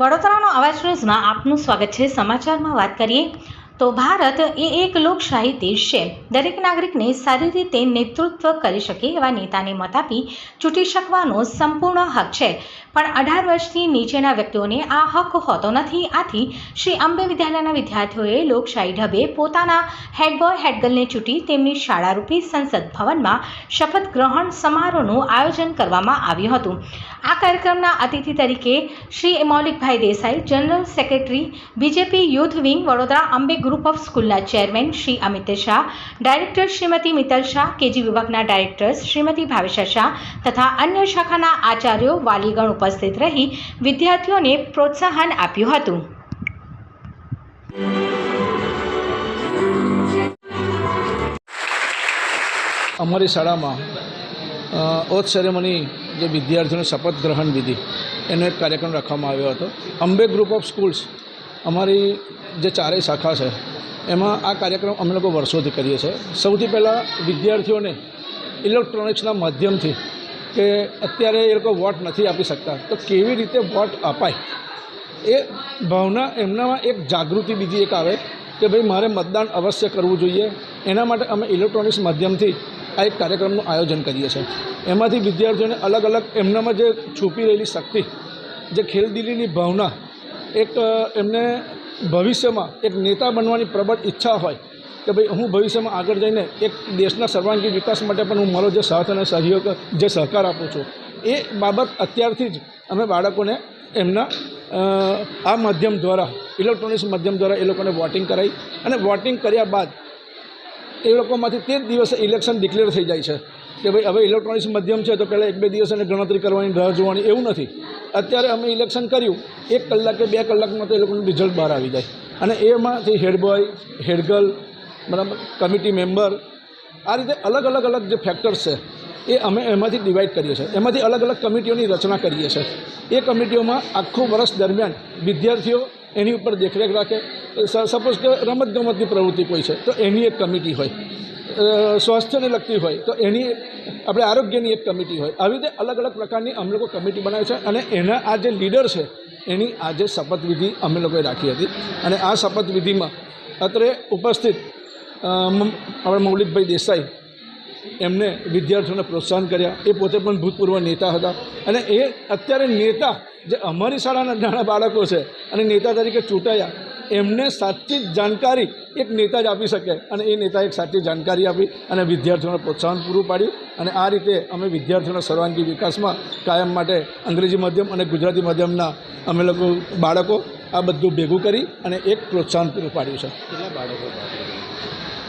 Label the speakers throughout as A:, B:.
A: વડોદરાનો અવાજ ન્યૂઝમાં આપનું સ્વાગત છે. સમાચારમાં વાત કરીએ તો ભારત એ એક લોકશાહી દેશ છે. દરેક નાગરિકને સારી રીતે નેતૃત્વ કરી શકે એવા નેતાને મત આપી ચૂંટી શકવાનો સંપૂર્ણ હક છે. પણ અઢાર વર્ષથી નીચેના વ્યક્તિઓને આ હક હોતો નથી. આથી શ્રી અંબે વિદ્યાલયના વિદ્યાર્થીઓએ લોકશાહી ઢબે પોતાના હેડબોય હેડગર્લને ચૂંટી તેમની શાળારૂપી સંસદ ભવનમાં શપથ ગ્રહણ સમારોહનું આયોજન કરવામાં આવ્યું હતું. આ કાર્યક્રમના અતિથિ તરીકે Shri Maulikbhai Desai general secretary BJP youth wing Vadodara Ambe group of સ્કૂલના chairman Shri Amit Shah director Shrimati Mital Shah, KG વિભાગના ડાયરેક્ટર્સ શ્રીમતી ભાવેશા શાહ તથા અન્ય શાખાના આચાર્યો વાલીગણ ઉપસ્થિત રહી વિદ્યાર્થીઓને પ્રોત્સાહન આપ્યું હતું.
B: અમારી શાળામાં ઓથ સેરેમની જે વિદ્યાર્થીઓને શપથ ગ્રહણ વિધિ, એનો એક કાર્યક્રમ રાખવામાં આવ્યો હતો. અંબે ગ્રુપ ઓફ સ્કૂલ્સ અમારી જે ચારેય શાખા છે, એમાં આ કાર્યક્રમ અમે લોકો વર્ષોથી કરીએ છીએ. સૌથી પહેલાં વિદ્યાર્થીઓને ઇલેક્ટ્રોનિક્સના માધ્યમથી કે અત્યારે એ લોકો વોટ નથી આપી શકતા, તો કેવી રીતે વોટ અપાય? એ ભાવના એમનામાં એક જાગૃતિ બીજી એક આવે કે ભાઈ મારે મતદાન અવશ્ય કરવું જોઈએ. એના માટે અમે ઇલેક્ટ્રોનિક્સ માધ્યમથી આ એક કાર્યક્રમનું આયોજન કરીએ છીએ. એમાંથી વિદ્યાર્થીઓને અલગ અલગ એમનામાં જે છુપી રહેલી શક્તિ, જે ખેલદિલીની ભાવના, એક એમને ભવિષ્યમાં એક નેતા બનવાની પ્રબળ ઈચ્છા હોય કે ભાઈ હું ભવિષ્યમાં આગળ જઈને એક દેશના સર્વાંગી વિકાસ માટે પણ હું મારો જે સાથ અને સહયોગ, જે સહકાર આપું છું, એ બાબત અત્યારથી જ અમે બાળકોને એમના આ માધ્યમ દ્વારા, ઇલેક્ટ્રોનિક્સ માધ્યમ દ્વારા એ લોકોને વોટિંગ કરાવી અને વોટિંગ કર્યા બાદ એ લોકોમાંથી તે જ દિવસે ઇલેક્શન ડિક્લેર થઈ જાય છે કે ભાઈ હવે ઇલેક્ટ્રોનિક્સ માધ્યમ છે તો પહેલાં એક બે દિવસ એને ગણતરી કરવાની, રાહ જોવાની એવું નથી. અત્યારે અમે ઇલેક્શન કર્યું, એક કલાક બે કલાકમાં તો એ લોકોનું રિઝલ્ટ બહાર આવી જાય. અને એમાંથી હેડબોય, હેડગર્લ, બરાબર કમિટી મેમ્બર આ રીતે અલગ અલગ અલગ જે ફેક્ટર્સ છે, એ અમે એમાંથી ડિવાઈડ કરીએ છીએ. એમાંથી અલગ અલગ કમિટીઓની રચના કરીએ છીએ. એ કમિટીઓમાં આખું વર્ષ દરમિયાન વિદ્યાર્થીઓ એની ઉપર દેખરેખ રાખે. સપોઝ કે રમતગમતની પ્રવૃત્તિ કોઈ છે, તો એની એક કમિટી હોય. સ્વાસ્થ્યને લગતી હોય, તો એની આપણે આરોગ્યની એક કમિટી હોય. આવી રીતે અલગ અલગ પ્રકારની અમે લોકો કમિટી બનાવી છે અને એના આ જે લીડર છે, એની આજે શપથવિધિ અમે લોકોએ રાખી હતી. અને આ શપથવિધિમાં અત્રે ઉપસ્થિત આપણા મૌલિકભાઈ દેસાઈ, એમને વિદ્યાર્થીઓને પ્રોત્સાહન કર્યા. એ પોતે પણ ભૂતપૂર્વ નેતા હતા. અને એ અત્યારે નેતા જે અમારી શાળાના નાના બાળકો છે અને નેતા તરીકે ચૂંટાયા, એમને સાચી જાણકારી એક નેતા જ આપી શકે અને એ નેતાએ એક સાચી જાણકારી આપી અને વિદ્યાર્થીઓને પ્રોત્સાહન પૂરું પાડ્યું અને આ રીતે અમે વિદ્યાર્થીઓના સર્વાંગી વિકાસમાં કાયમ માટે અંગ્રેજી માધ્યમ અને ગુજરાતી માધ્યમના અમે લોકો બાળકો આ બધું ભેગું કરી અને એક પ્રોત્સાહન પૂરું પાડ્યું છે.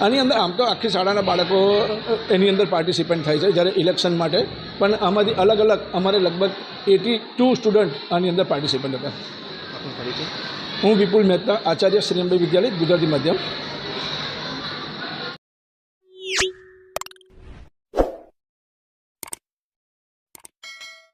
B: આની અંદર આમ તો આખી શાળાના બાળકો એની અંદર પાર્ટિસિપેન્ટ થાય છે જ્યારે ઇલેક્શન માટે. પણ આમાંથી અલગ અલગ અમારે લગભગ એટી ટુ સ્ટુડન્ટ આની અંદર પાર્ટિસિપેન્ટ હતા. હું વિપુલ મહેતા આચાર્ય શ્રીમભાઈ વિદ્યાલય ગુજરાતી માધ્યમ.